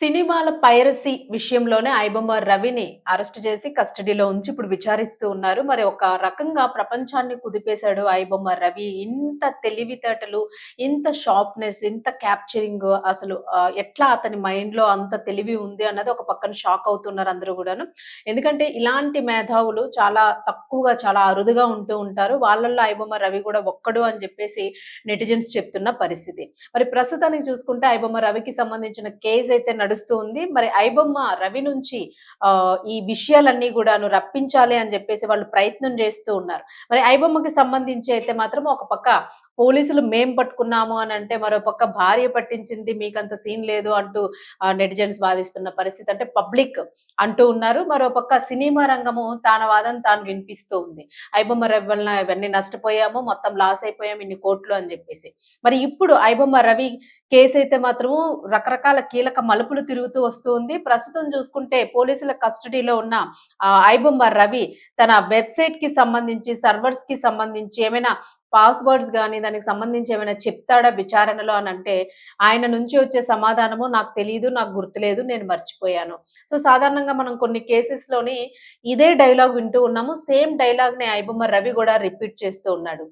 సినిమాల పైరసీ విషయంలోనే ఐబొమ్మ రవిని అరెస్ట్ చేసి కస్టడీలో ఉంచి ఇప్పుడు విచారిస్తూ ఉన్నారు. మరి ఒక రకంగా ప్రపంచాన్ని కుదిపేశాడు ఐబొమ్మ రవి. ఇంత తెలివితేటలు ఇంత షార్ప్నెస్ ఇంత క్యాప్చరింగ్ అసలు ఎట్లా అతని మైండ్లో అంత తెలివి ఉంది అన్నది ఒక పక్కన షాక్ అవుతున్నారు అందరూ కూడాను. ఎందుకంటే ఇలాంటి మేధావులు చాలా తక్కువగా చాలా అరుదుగా ఉంటూ ఉంటారు. వాళ్ళల్లో ఐబొమ్మ రవి కూడా ఒక్కడు అని చెప్పేసి నెటిజన్స్ చెప్తున్న పరిస్థితి. మరి ప్రస్తుతానికి చూసుకుంటే ఐబొమ్మ రవికి సంబంధించిన కేసు అయితే నడుస్తూ ఉంది మరి ఐబొమ్మ రవి నుంచి ఈ విషయాలన్నీ కూడాను రప్పించాలి అని చెప్పేసి వాళ్ళు ప్రయత్నం చేస్తూ ఉన్నారు. మరి ఐబొమ్మకి సంబంధించి అయితే మాత్రం ఒక పక్క పోలీసులు మేం పట్టుకున్నాము అని అంటే మరో పక్క భార్య పట్టించింది మీకంత సీన్ లేదు అంటూ నెటిజన్స్ వాదిస్తున్న పరిస్థితి అంటే పబ్లిక్ అంటూ ఉన్నారు. మరో పక్క సినిమా రంగము తాన వాదం తాను వినిపిస్తూ ఉంది. ఐబొమ్మ రవి వలన ఇవన్నీ నష్టపోయాము మొత్తం లాస్ అయిపోయాము ఇన్ని కోట్లు అని చెప్పేసి. మరి ఇప్పుడు ఐబొమ్మ రవి కేసు అయితే మాత్రము రకరకాల కీలక మలుపులు తిరుగుతూ వస్తూ ఉంది. ప్రస్తుతం చూసుకుంటే పోలీసుల కస్టడీలో ఉన్న ఆ, ఐబొమ్మ రవి తన వెబ్సైట్కి సంబంధించి సర్వర్స్కి సంబంధించి ఏమైనా పాస్వర్డ్స్ కానీ దానికి సంబంధించి ఏమైనా చెప్తాడా విచారణలో అని అంటే ఆయన నుంచి వచ్చే సమాధానము నాకు తెలియదు నాకు గుర్తులేదు నేను మర్చిపోయాను. సో సాధారణంగా మనం కొన్ని కేసెస్లోని ఇదే డైలాగ్ వింటూ ఉన్నాము. సేమ్ డైలాగ్ని ఐబొమ్మ రవి కూడా రిపీట్ చేస్తూ ఉన్నాడు.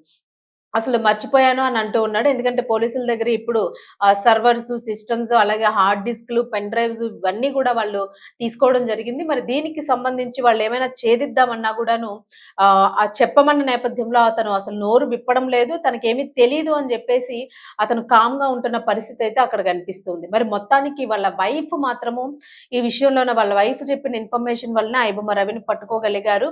అసలు మర్చిపోయాను అని అంటూ ఉన్నాడు. ఎందుకంటే పోలీసుల దగ్గర ఇప్పుడు సర్వర్స్ సిస్టమ్స్ అలాగే హార్డ్ డిస్క్లు పెన్ డ్రైవ్స్ ఇవన్నీ కూడా వాళ్ళు తీసుకోవడం జరిగింది. మరి దీనికి సంబంధించి వాళ్ళు ఏమైనా ఛేదిద్దామన్నా కూడాను ఆ చెప్పమన్న నేపథ్యంలో అతను అసలు నోరు విప్పడం లేదు. తనకేమీ తెలియదు అని చెప్పేసి అతను కామ్గా ఉంటున్న పరిస్థితి అయితే అక్కడ కనిపిస్తుంది. మరి మొత్తానికి వాళ్ళ వైఫ్ మాత్రము ఈ విషయంలోనే వాళ్ళ వైఫ్ చెప్పిన ఇన్ఫర్మేషన్ వలన ఐబొమ్మ రవిని పట్టుకోగలిగారు.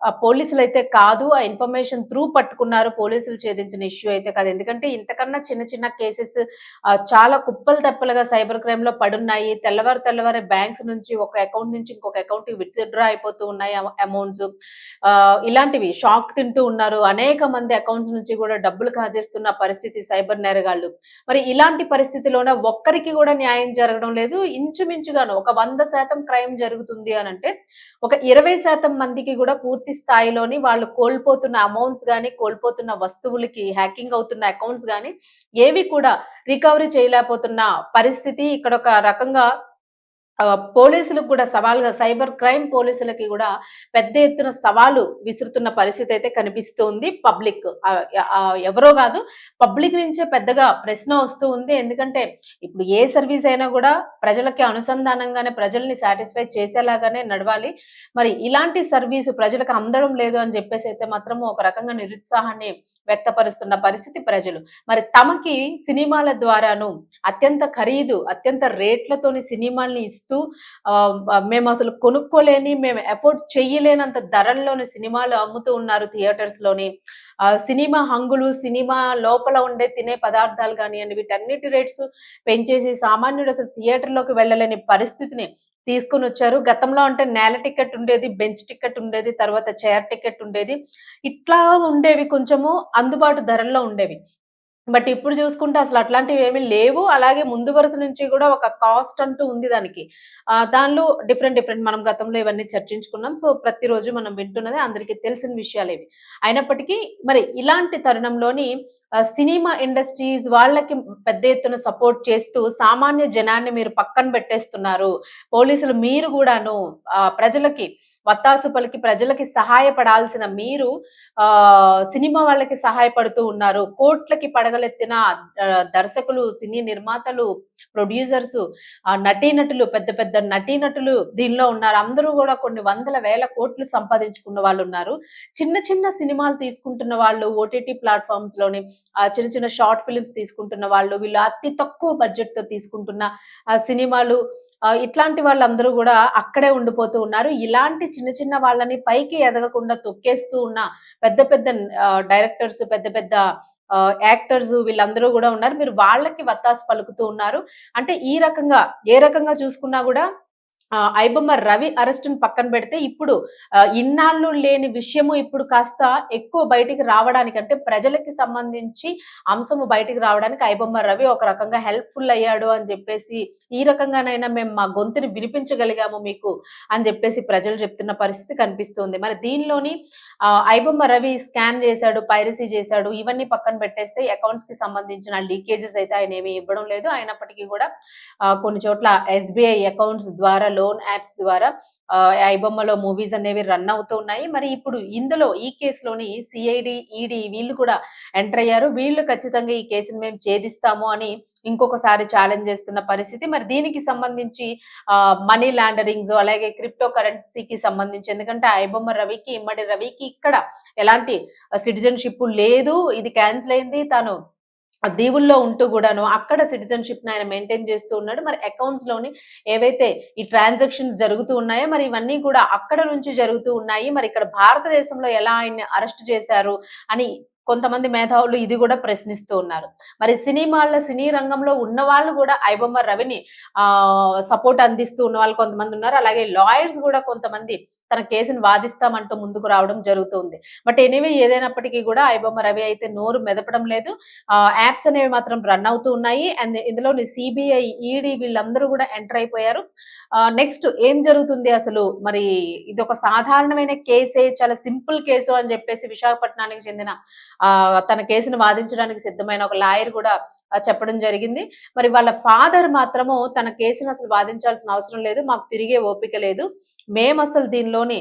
ఆ పోలీసులు అయితే కాదు ఆ ఇన్ఫర్మేషన్ త్రూ పట్టుకున్నారు పోలీసులు సంబంధించిన ఇష్యూ అయితే కాదు. ఎందుకంటే ఇంతకన్నా చిన్న చిన్న కేసెస్ చాలా కుప్పలు తెప్పలుగా సైబర్ క్రైమ్లో పడున్నాయి. తెల్లవారు తెల్లవారు బ్యాంక్స్ నుంచి ఒక అకౌంట్ నుంచి ఇంకొక అకౌంట్కి విత్డ్రా అయిపోతూ ఉన్నాయి అమౌంట్స్ ఇలాంటివి షాక్ తింటూ ఉన్నారు. అనేక మంది అకౌంట్స్ నుంచి కూడా డబ్బులు కాజేస్తున్న పరిస్థితి సైబర్ నేరగాళ్ళు. మరి ఇలాంటి పరిస్థితిలోనే ఒక్కరికి కూడా న్యాయం జరగడం లేదు. ఇంచుమించుగాను ఒక వంద శాతం క్రైమ్ జరుగుతుంది అని అంటే ఒక ఇరవై శాతం మందికి కూడా పూర్తి స్థాయిలోని వాళ్ళు కోల్పోతున్న అమౌంట్స్ కానీ కోల్పోతున్న వస్తువులకి హ్యాకింగ్ అవుతున్న అకౌంట్స్ కానీ ఏవి కూడా రికవరీ చేయలేకపోతున్న పరిస్థితి ఇక్కడ ఒక రకంగా పోలీసులకు కూడా సవాల్గా సైబర్ క్రైమ్ పోలీసులకి కూడా పెద్ద ఎత్తున సవాలు విసురుతున్న పరిస్థితి అయితే కనిపిస్తుంది పబ్లిక్. ఎవరో కాదు పబ్లిక్ నుంచే పెద్దగా ప్రశ్న వస్తూ ఉంది. ఎందుకంటే ఇప్పుడు ఏ సర్వీస్ అయినా కూడా ప్రజలకి అనుసంధానంగానే ప్రజల్ని సాటిస్ఫై చేసేలాగానే నడవాలి. మరి ఇలాంటి సర్వీసు ప్రజలకు అందడం లేదు అని చెప్పేసి అయితే మాత్రం ఒక రకంగా నిరుత్సాహాన్ని వ్యక్తపరుస్తున్న పరిస్థితి ప్రజలు. మరి తమకి సినిమాల ద్వారాను అత్యంత ఖరీదు అత్యంత రేట్లతోని సినిమాల్ని ఇస్తూ ఆ, మేము అసలు కొనుక్కోలేని మేము ఎఫోర్డ్ చెయ్యలేనంత ధరల్లోని సినిమాలు అమ్ముతూ ఉన్నారు థియేటర్స్లోని ఆ, సినిమా హంగులు సినిమా లోపల ఉండే తినే పదార్థాలు కానివ్వండి వీటన్నిటి రేట్స్ పెంచేసి సామాన్యుడు అసలు థియేటర్లోకి వెళ్ళలేని పరిస్థితిని తీసుకుని వచ్చారు. గతంలో అంటే నేల టికెట్ ఉండేది బెంచ్ టికెట్ ఉండేది తర్వాత చైర్ టికెట్ ఉండేది. ఇట్లా ఉండేవి కొంచెము అందుబాటు ధరల్లో ఉండేవి. బట్ ఇప్పుడు చూసుకుంటే అసలు అట్లాంటివి ఏమీ లేవు. అలాగే ముందు వరుస నుంచి కూడా ఒక కాస్ట్ అంటూ ఉంది దానికి. దానిలో డిఫరెంట్ డిఫరెంట్ మనం గతంలో ఇవన్నీ చర్చించుకున్నాం. సో ప్రతిరోజు మనం వింటున్నది అందరికీ తెలిసిన విషయాలు ఇవి. అయినప్పటికీ మరి ఇలాంటి తరుణంలోని సినిమా ఇండస్ట్రీస్ వాళ్ళకి పెద్ద ఎత్తున సపోర్ట్ చేస్తూ సామాన్య జనాన్ని మీరు పక్కన పెట్టేస్తున్నారు. పోలీసులు మీరు కూడాను ప్రజలకి వత్తాసు పలికి ప్రజలకి సహాయపడాల్సిన మీరు ఆ సినిమా వాళ్ళకి సహాయపడుతూ ఉన్నారు. కోట్లకి పడగలెత్తిన దర్శకులు సినీ నిర్మాతలు ప్రొడ్యూసర్స్ ఆ నటీనటులు పెద్ద పెద్ద నటీనటులు దీనిలో ఉన్నారు. అందరూ కూడా కొన్ని వందల వేల కోట్లు సంపాదించుకున్న వాళ్ళు ఉన్నారు. చిన్న చిన్న సినిమాలు తీసుకుంటున్న వాళ్ళు ఓటీటీ ప్లాట్ఫామ్స్లోని ఆ చిన్న చిన్న షార్ట్ ఫిలిమ్స్ తీసుకుంటున్న వాళ్ళు వీళ్ళు అతి తక్కువ బడ్జెట్తో తీసుకుంటున్న సినిమాలు ఇట్లాంటి వాళ్ళందరూ కూడా అక్కడే ఉండిపోతూ ఉన్నారు. ఇలాంటి చిన్న చిన్న వాళ్ళని పైకి ఎదగకుండా తొక్కేస్తూ ఉన్న పెద్ద పెద్ద డైరెక్టర్స్ పెద్ద పెద్ద యాక్టర్స్ వీళ్ళందరూ కూడా ఉన్నారు. మీరు వాళ్ళకి వత్తాసు పలుకుతూ ఉన్నారు. అంటే ఈ రకంగా ఏ రకంగా చూసుకున్నా కూడా ఐబొమ్మ రవి అరెస్ట్ పక్కన పెడితే ఇప్పుడు ఇన్నాళ్ళు లేని విషయము ఇప్పుడు కాస్త ఎక్కువ బయటికి రావడానికి అంటే ప్రజలకి సంబంధించి అంశము బయటికి రావడానికి ఐబొమ్మ రవి ఒక రకంగా హెల్ప్ఫుల్ అయ్యాడు అని చెప్పేసి ఈ రకంగానైనా మేము మా గొంతుని వినిపించగలిగాము మీకు అని చెప్పేసి ప్రజలు చెప్తున్న పరిస్థితి కనిపిస్తుంది. మరి దీనిలోని ఐబొమ్మ రవి స్కామ్ చేశాడు పైరసీ చేశాడు ఇవన్నీ పక్కన పెట్టేస్తే అకౌంట్స్కి సంబంధించిన లీకేజెస్ అయితే ఆయన ఏమీ ఇవ్వడం లేదు. అయినప్పటికీ కూడా కొన్ని చోట్ల ఎస్బీఐ అకౌంట్స్ ద్వారా లోన్ యాప్స్ ద్వారా ఐబొమ్మలో మూవీస్ అనేవి రన్ అవుతూ ఉన్నాయి. మరి ఇప్పుడు ఇందులో ఈ కేసులోని సిఐడి ఈడి వీళ్ళు కూడా ఎంటర్ అయ్యారు. వీళ్ళు ఖచ్చితంగా ఈ కేసును మేము ఛేదిస్తాము అని ఇంకొకసారి ఛాలెంజ్ చేస్తున్న పరిస్థితి. మరి దీనికి సంబంధించి మనీ లాండరింగ్స్ అలాగే క్రిప్టో కరెన్సీకి సంబంధించి ఎందుకంటే ఐబొమ్మ రవికి ఇమ్మడి రవికి ఇక్కడ ఎలాంటి సిటిజన్షిప్ లేదు. ఇది క్యాన్సిల్ అయింది. తాను దీవుల్లో ఉంటూ కూడాను అక్కడ సిటిజన్షిప్ ఆయన మెయింటైన్ చేస్తూ ఉన్నాడు. మరి అకౌంట్స్లోని ఏవైతే ఈ ట్రాన్సాక్షన్స్ జరుగుతూ ఉన్నాయో మరి ఇవన్నీ కూడా అక్కడ నుంచి జరుగుతూ ఉన్నాయి. మరి ఇక్కడ భారతదేశంలో ఎలా ఆయన్ని అరెస్ట్ చేశారు అని కొంతమంది మేధావులు ఇది కూడా ప్రశ్నిస్తూ ఉన్నారు. మరి సినిమాల్లో సినీ రంగంలో ఉన్న వాళ్ళు కూడా ఐబొమ్మ రవిని ఆ సపోర్ట్ అందిస్తూ ఉన్న వాళ్ళు కొంతమంది ఉన్నారు. అలాగే లాయర్స్ కూడా కొంతమంది తన కేసును వాదిస్తామంటూ ముందుకు రావడం జరుగుతుంది. బట్ ఎనీవే ఏదైనప్పటికీ కూడా ఐబొమ్మ రవి అయితే నోరు మెదపడం లేదు. ఆ యాప్స్ అనేవి మాత్రం రన్ అవుతూ ఉన్నాయి. అండ్ ఇందులోని సిబిఐ ఈడీ వీళ్ళందరూ కూడా ఎంటర్ అయిపోయారు. నెక్స్ట్ ఏం జరుగుతుంది అసలు? మరి ఇది ఒక సాధారణమైన కేసే చాలా సింపుల్ కేసు అని చెప్పేసి విశాఖపట్నానికి చెందిన ఆ తన కేసును వాదించడానికి సిద్ధమైన ఒక లాయర్ కూడా చెప్పడం జరిగింది. మరి వాళ్ళ ఫాదర్ మాత్రము తన కేసును అసలు వాదించాల్సిన అవసరం లేదు. మాకు తిరిగే ఓపిక లేదు. మేము అసలు దీనిలోని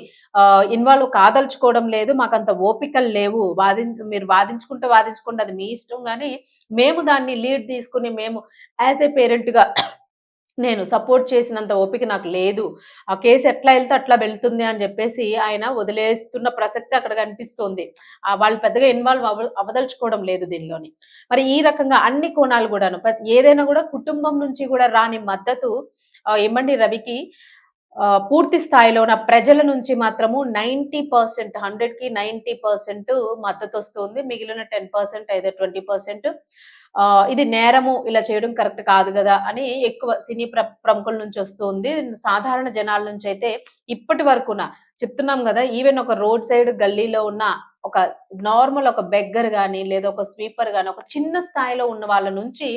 ఇన్వాల్వ్ కాదలుచుకోవడం లేదు. మాకు అంత ఓపికలు లేవు. వాది మీరు వాదించుకుంటే వాదించుకుంటే అది మీ ఇష్టం కానీ మేము దాన్ని లీడ్ తీసుకుని మేము యాజ్ ఏ పేరెంట్గా నేను సపోర్ట్ చేసినంత ఓపిక నాకు లేదు. ఆ కేసు ఎట్లా వెళ్తే అట్లా వెళ్తుంది అని చెప్పేసి ఆయన వదిలేస్తున్న ప్రసక్తి అక్కడ కనిపిస్తోంది. ఆ వాళ్ళు పెద్దగా ఇన్వాల్వ్ అవదలుచుకోవడం లేదు దీనిలోని. మరి ఈ రకంగా అన్ని కోణాలు కూడాను ప్రతి- ఏదైనా కూడా కుటుంబం నుంచి కూడా రాని మద్దతు ఏమండి రవికి పూర్తి స్థాయిలో ఉన్న ప్రజల నుంచి మాత్రము నైంటీ పర్సెంట్ హండ్రెడ్కి నైంటీ పర్సెంట్ మద్దతు వస్తుంది మిగిలిన టెన్ పర్సెంట్ అయితే ట్వంటీ పర్సెంట్ ఇది నేరము ఇలా చేయడం కరెక్ట్ కాదు కదా అని ఎక్కువ సినీ ప్ర ప్రముఖుల నుంచి వస్తుంది. సాధారణ జనాల నుంచి అయితే ఇప్పటి వరకున చెప్తున్నాం కదా ఈవెన్ ఒక రోడ్ సైడ్ గల్లీలో ఉన్న ఒక నార్మల్ ఒక బెగ్గర్ కానీ లేదా ఒక స్వీపర్ కానీ ఒక చిన్న స్థాయిలో ఉన్న వాళ్ళ నుంచి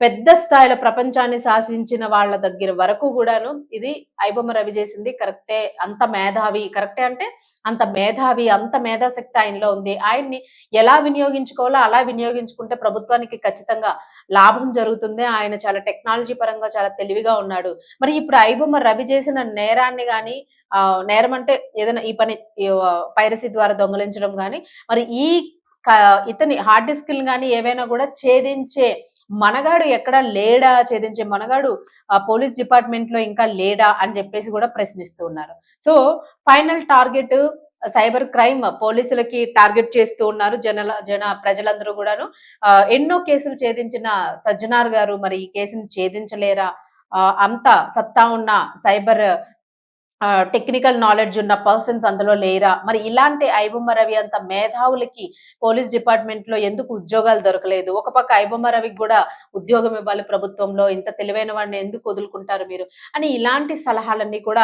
పెద్ద స్థాయిలో ప్రపంచాన్ని శాసించిన వాళ్ళ దగ్గర వరకు కూడాను ఇది ఐబొమ్మ రవి చేసింది. కరెక్టే అంత మేధావి. కరెక్టే అంటే అంత మేధావి అంత మేధాశక్తి ఆయనలో ఉంది. ఆయన్ని ఎలా వినియోగించుకోవాలో అలా వినియోగించుకుంటే ప్రభుత్వానికి ఖచ్చితంగా లాభం జరుగుతుంది. ఆయన చాలా టెక్నాలజీ పరంగా చాలా తెలివిగా ఉన్నాడు. మరి ఇప్పుడు ఐబొమ్మ రవి చేసిన నేరాన్ని కానీ ఆ నేరం అంటే ఏదైనా ఈ పని పైరసీ ద్వారా దొంగలించడం కానీ మరి ఈ ఇతని హార్డ్ డిస్క్ కానీ ఏవైనా కూడా ఛేదించే మనగాడు ఎక్కడ లేడా? ఛేదించే మనగాడు పోలీస్ డిపార్ట్మెంట్లో ఇంకా లేడా? అని చెప్పేసి కూడా ప్రశ్నిస్తూ ఉన్నారు. So final target cyber crime పోలీసులకి టార్గెట్ చేస్తూ ఉన్నారు జనల జన ప్రజలందరూ కూడాను. ఎన్నో కేసులు ఛేదించిన సజ్జనార్ గారు మరి ఈ కేసుని ఛేదించలేరా? ఆ, అంత సత్తా ఉన్న సైబర్ టెక్నికల్ నాలెడ్జ్ ఉన్న పర్సన్స్ అందులో లేరా? మరి ఇలాంటి ఐబొమ్మ రవి అంత మేధావులకి పోలీస్ డిపార్ట్మెంట్లో ఎందుకు ఉద్యోగాలు దొరకలేదు? ఒక పక్క ఐబొమ్మ రవికి కూడా ఉద్యోగం ఇవ్వాలి ప్రభుత్వంలో ఇంత తెలివైన వాడిని ఎందుకు వదులుకుంటారు మీరు? అని ఇలాంటి సలహాలన్నీ కూడా